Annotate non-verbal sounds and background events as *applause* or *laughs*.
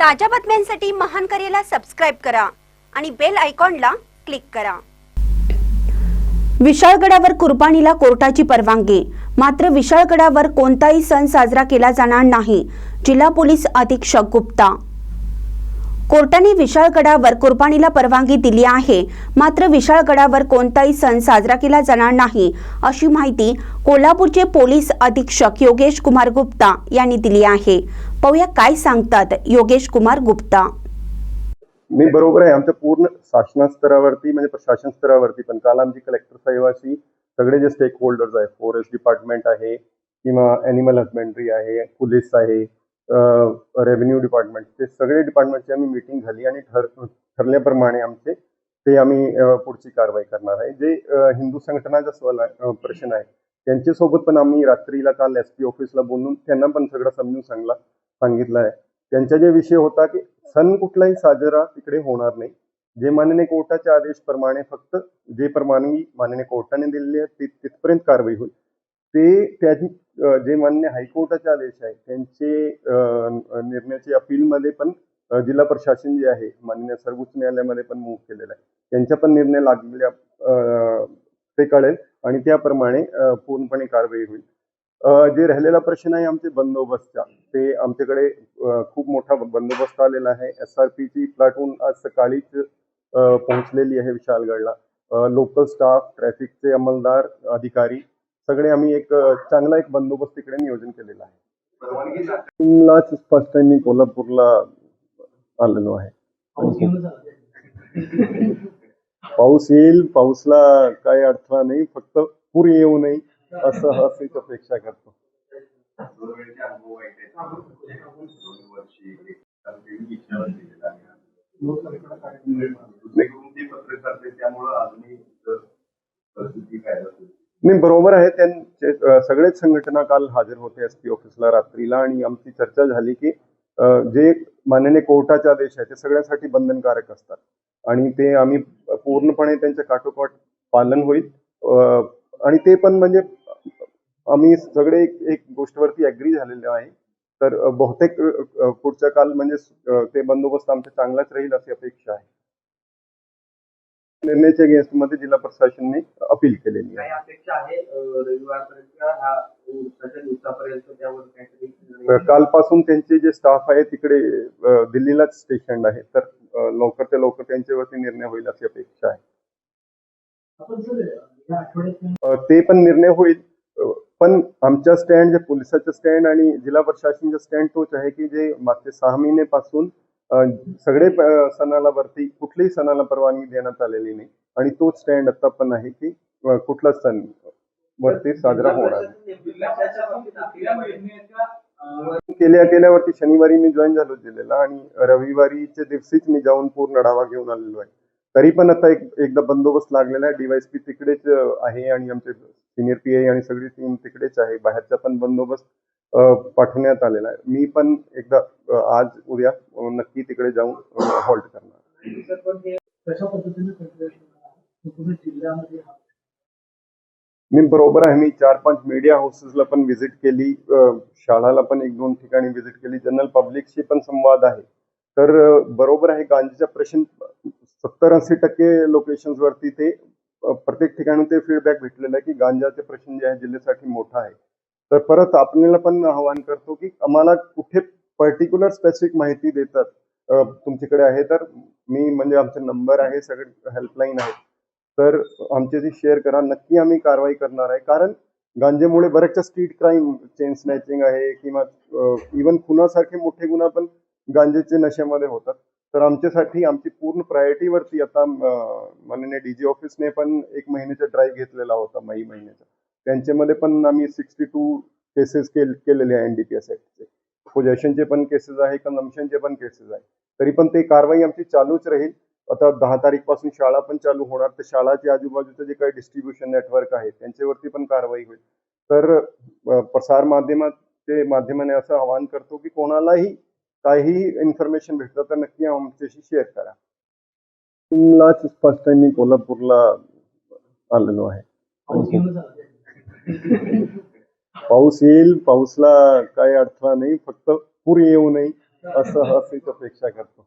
ताज्या बातम्यांसाठी महान करेला सबस्क्राईब करा आणि बेल आयकॉनला क्लिक करा. विशाळगडावर कुर्बानीला कोर्टाची परवानगी. मात्र विशाळगडावर कोणताही सण साजरा केला जाणार नाही. जिल्हा पोलीस अधीक्षक गुप्ता. कोर्टाने विशाळगडावर कुर्बानीला परवानगी दिली आहे. मात्र विशाळगडावर कोणताही सण साजरा केला जाणार नाही अशी माहिती कोल्हापूरचे पोलीस अधीक्षक योगेश कुमार गुप्ता यांनी दिली आहे. पाहूया काय सांगतात योगेश कुमार गुप्ता. मी बरोबर आहे. आमच्या पूर्ण शासना स्तरावरती म्हणजे प्रशासन स्तरावरती पण काल आमची कलेक्टर साहेबाशी सगळे जे स्टेक होल्डर्स आहे फॉरेस्ट डिपार्टमेंट आहे किंवा अॅनिमल हजबेंड्री आहे पोलीस आहे रेव्हेन्यू डिपार्टमेंट ते सगळे डिपार्टमेंटची आम्ही मीटिंग झाली आणि ठर ठरल्याप्रमाणे आमचे ते आम्ही पुढची कारवाई करणार आहे. जे हिंदू संघटनाचा सवाल प्रश्न आहे त्यांच्यासोबत पण आम्ही रात्रीला काल एस पी ऑफिसला बोलून त्यांना पण सगळं समजून सांगला सांगितलं आहे. त्यांचा जे विषय होता की सण कुठलाही साजरा तिकडे होणार नाही. जे माननीय कोर्टाच्या आदेशप्रमाणे फक्त जे परवानगी माननीय कोर्टाने दिलेली आहे ती तिथपर्यंत कारवाई होईल. ते त्याची जे मान्य हायकोर्टाचे आदेश आहे त्यांचे निर्णयाची अपीलमध्ये पण जिल्हा प्रशासन जे आहे माननीय सर्वोच्च न्यायालयामध्ये पण मूव्ह केलेला आहे. त्यांचा पण निर्णय लागलेल्या ते कळेल आणि त्याप्रमाणे पूर्णपणे कारवाई होईल. जे राहिलेला प्रश्न आहे आमचे बंदोबस्तचा ते आमच्याकडे खूप मोठा बंदोबस्त आलेला आहे. एस आर पीची प्लाटून आज सकाळीच पोहोचलेली आहे विशालगडला. लोकल स्टाफ ट्रॅफिकचे अंमलदार अधिकारी सगळे आम्ही एक चांगला एक बंदोबस्त तिकडे नियोजन केलेला आहे. लाच फर्स्ट टाइम मी कोल्हापूरला आलेलो आहे. *laughs* पाऊस येईल पाऊसला काही अडथळा नाही फक्त पूर येऊ नये असं असंच अपेक्षा करतो. नाही बरोबर आहे त्यांचे सगळेच संघटना काल हजर होते एस पी ऑफिसला रात्रीला आणि आमची चर्चा झाली की जे माननीय कोर्टाचे आदेश आहे ते सगळ्यासाठी बंधनकारक असतात. आणि ते आम्ही पूर्णपणे त्यांच्या काठोकाठ पालन होईल. आणि ते पण म्हणजे आम्ही सगळे एक एक गोष्टीवरती ऍग्री झालेले आहे. तर बहुतेक पुढच्या काल म्हणजे ते बंदोबस्त आमचा चांगलाच राहील अशी अपेक्षा आहे. निर्णयाच्या against मध्ये जिल्हा प्रशासनाने अपील केलेली आहे. अपेक्षा रविवारपर्यंत हा दिवसापर्यंत त्यावर काहीतरी कालपासून त्यांचे जे स्टाफ आहे तिकडे दिल्लीलाच स्टेशन आहे तर लवकर ते लवकर त्यांच्यावरती निर्णय होईल अशी अपेक्षा आहे. ते पण निर्णय होईल. पण आमच्या स्टँड जे पोलिसाचे स्टँड आणि जिल्हा प्रशासनाचे स्टँड तोच आहे की जे मागचे सहा महिन्यापासून अ, सगळे सणाला वरती कुठल्याही सणाला परवानगी देण्यात आलेली नाही. आणि तोच स्टँड आता पण आहे की कुठलाच सण वरती साजरा होणार केल्या केल्यावरती शनिवारी मी जॉईन झालो दिलेला आणि रविवारीच्या दिवशीच मी जाऊन पूर्ण डावा घेऊन आलेलो आहे. तरी पण आता एक एकदा बंदोबस्त लागलेला आहे. डीवायसपी तिकडेच आहे आणि आमचे सिनियर पी आय आणि सगळी टीम तिकडेच आहे. बाहेरचा पण बंदोबस्त पाठवण्यात आलेला आहे. मी पण एकदा आज उद्या नक्की तिकडे जाऊन हॉल्ट करणार. मी बरोबर आहे. मी चार पाच मीडिया हाऊसेसला पण व्हिजिट केली. शाळाला पण एक दोन ठिकाणी व्हिजिट केली. जनरल पब्लिकशी पण संवाद आहे. तर बरोबर आहे. गांजीचा प्रश्न सत्तर ऐंशी टक्के लोकेशन्स वरती ते प्रत्येक ठिकाणी ते फीडबॅक भेटलेलं आहे की गांजाचे प्रश्न जे आहे जिल्ह्यासाठी मोठा आहे. तर परत आपल्याला पण आवाहन करतो की आम्हाला कुठे पर्टिक्युलर स्पेसिफिक माहिती देतात. तुमच्याकडे आहे तर मी म्हणजे आमचे नंबर आहे सगळे हेल्पलाईन आहे तर आमच्याशी शेअर करा नक्की आम्ही कारवाई करणार आहे. कारण गांजेमुळे बऱ्याचशा स्ट्रीट क्राईम चेन स्नॅचिंग आहे किंवा इवन खुनासारखे मोठे गुन्हा पण गांजेचे नशेमध्ये होतात. तर आमच्यासाठी आमची पूर्ण प्रायोरिटीवरती आता माननीय डीजी ऑफिसने पण एक महिन्याचा ड्राईव्ह घेतलेला होता मे महिन्याचा. त्यांच्यामध्ये पण आम्ही सिक्स्टी टू केसेस केलेले आहे एनडीपीएस ऍक्टचे पोजेशनचे पण केसेस आहे कन्झम्पशनचे पण केसेस आहे. तरी पण ते कारवाई आमची चालूच राहील. आता दहा तारीखपासून शाळा पण चालू होणार. तर शाळाच्या आजूबाजूचं जे काही डिस्ट्रीब्युशन नेटवर्क आहे त्यांच्यावरती पण कारवाई होईल. तर प्रसार माध्यमाचे माध्यमाने असं आवाहन करतो की कोणालाही काही इन्फॉर्मेशन भेटलं तर नक्की आमच्याशी शेअर करा. लाच फर्स्ट टाइम मी कोल्हापूरला आलेलो आहे. पाऊस येईल पाऊसला काही अडथळा नाही फक्त पूर येऊ नये असं असेच अपेक्षा करतो.